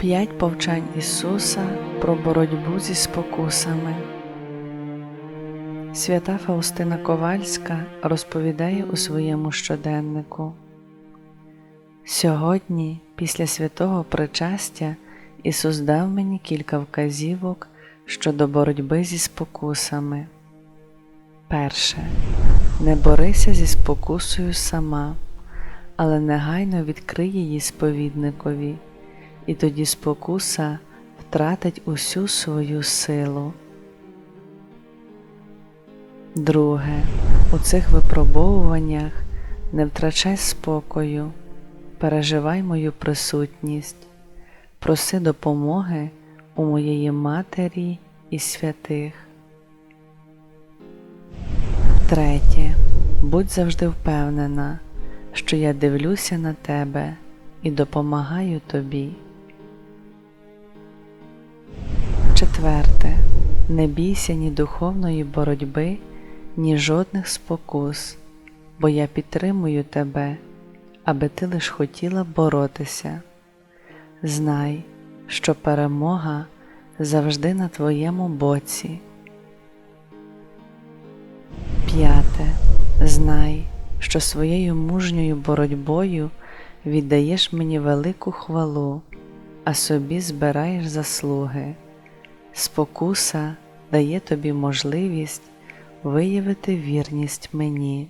П'ять повчань Ісуса про боротьбу зі спокусами. Свята Фаустина Ковальська розповідає у своєму щоденнику. Сьогодні, після святого причастя, Ісус дав мені кілька вказівок щодо боротьби зі спокусами. Перше. Не борися зі спокусою сама, але негайно відкрий її сповідникові, і тоді спокуса втратить усю свою силу. Друге. У цих випробовуваннях не втрачай спокою, переживай мою присутність, проси допомоги у моєї Матері і святих. Третє. Будь завжди впевнена, що я дивлюся на тебе і допомагаю тобі. Четверте. Не бійся ні духовної боротьби, ні жодних спокус, бо я підтримую тебе, аби ти лиш хотіла боротися. Знай, що перемога завжди на твоєму боці. П'яте. Знай, що своєю мужньою боротьбою віддаєш мені велику хвалу, а собі збираєш заслуги. Спокуса дає тобі можливість виявити вірність мені.